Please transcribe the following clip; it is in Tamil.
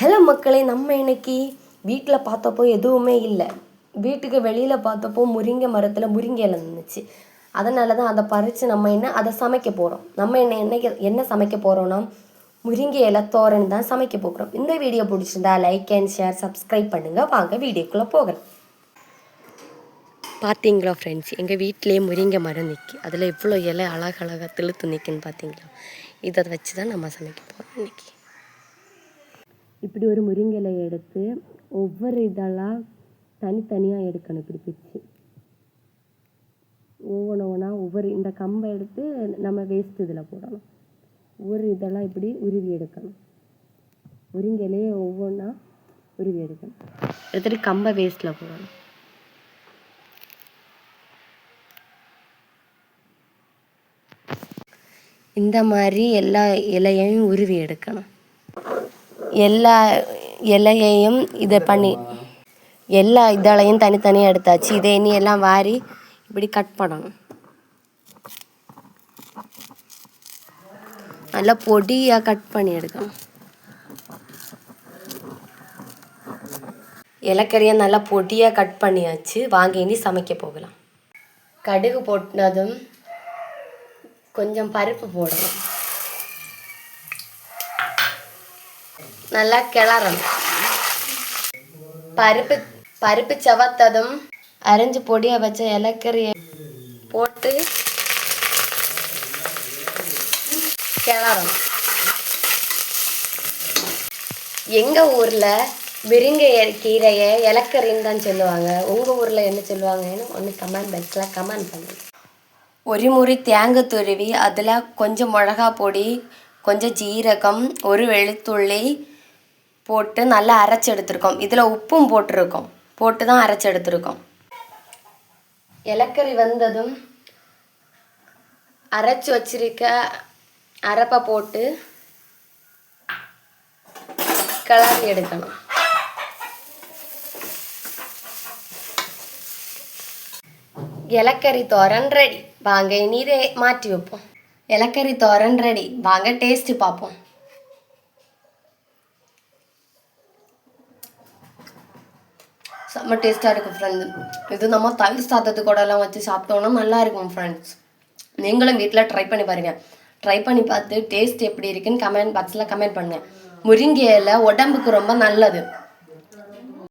ஹலோ மக்களே நம்ம இன்னைக்கு வீட்டில் பார்த்தப்போ எதுவுமே இல்லை. வீட்டுக்கு வெளியில் பார்த்தப்போ முருங்கை மரத்தில் முருங்கை இலை இருந்துச்சு அதனால தான் அதை பறித்து நம்ம என்ன அதை சமைக்க போகிறோம் நம்ம என்ன என்னைக்கு என்ன சமைக்க போகிறோன்னா முருங்கை இலை தோரன் தான் சமைக்க போகிறோம். இந்த வீடியோ பிடிச்சிருந்தா லைக் அண்ட் ஷேர் சப்ஸ்கிரைப் பண்ணுங்கள் வாங்க வீடியோக்குள்ளே போகலாம். பார்த்தீங்களா ஃப்ரெண்ட்ஸ் எங்கள் வீட்டிலே முருங்கை மரம் நிற்கி அதில் எவ்வளோ இலை அழகழகாக திழுத்து நிற்குன்னு பார்த்தீங்களா இதை வச்சு தான் நம்ம சமைக்க போகிறோம் இன்னைக்கு. இப்படி ஒரு முருங்கை இலையை எடுத்து ஒவ்வொரு இதெல்லாம் தனித்தனியாக எடுக்கணும். இப்படி பிச்சு. ஒவ்வொன்று ஒன்றா ஒவ்வொரு இந்த கம்பை எடுத்து நம்ம வேஸ்ட் இதில் போடணும். ஒவ்வொரு இதெல்லாம் இப்படி உருவி எடுக்கணும். முருங்கை இலையை ஒவ்வொன்றா உருவி எடுக்கணும். எடுத்துகிட்டு கம்பை வேஸ்ட்டில் போடணும். இந்த மாதிரி எல்லா இலையையும் உருவி எடுக்கணும். எல்லா இலையையும் இதை பண்ணி எல்லா இதழையும் தனித்தனியாக எடுத்தாச்சு. இதை இனி எல்லாம் வாரி இப்படி கட் பண்ணணும். நல்லா பொடியாக கட் பண்ணி எடுக்கணும். இலக்கறியை நல்லா பொடியாக கட் பண்ணியாச்சு. வாங்கி இனி சமைக்க போகலாம். கடுகு போட்டதும் கொஞ்சம் பருப்பு போடணும். நல்லா கிளறணும். பருப்பு பருப்பு செவத்ததும் அரைஞ்சு பொடியாக வச்ச இலக்கறியை போட்டு கிளறணும். எங்கள் ஊரில் விருங்கை கீரையை இலக்கறின்னு தான் சொல்லுவாங்க. உங்கள் ஊரில் என்ன சொல்லுவாங்கன்னு ஒன்று கமெண்ட் பாக்ஸில் கமெண்ட் பண்ணுங்க. ஒரு முறி தேங்காய் துருவி அதில் கொஞ்சம் மிளகா பொடி கொஞ்சம் ஜீரகம் ஒரு வெளுத்துள்ளி போட்டு நல்லா அரைச்சி எடுத்திருக்கோம். இதில் உப்பும் போட்டிருக்கோம். போட்டு தான் அரைச்சி எடுத்திருக்கோம். இலக்கறி வந்ததும் அரைச்சி வச்சிருக்க அரைப்பை போட்டு கிளறி எடுக்கணும். இலக்கறி தோரன் ரெடி வாங்க இனி இதை மாற்றி வைப்போம். இலக்கறி தோரன் ரெடி வாங்க டேஸ்ட் பார்ப்போம். செம்ம டேஸ்ட்டாக இருக்கும் ஃப்ரெண்ட்ஸ் இது நம்ம தயிர் சாதத்து கூட எல்லாம் வச்சு சாப்பிட்டோன்னா நல்லா இருக்கும் ஃப்ரெண்ட்ஸ் நீங்களும் வீட்டில் ட்ரை பண்ணி பாருங்கள் ட்ரை பண்ணி பார்த்து டேஸ்ட் எப்படி இருக்குன்னு கமெண்ட் பாக்ஸில் கமெண்ட் பண்ணுங்கள் முருங்கை இலை உடம்புக்கு ரொம்ப நல்லது.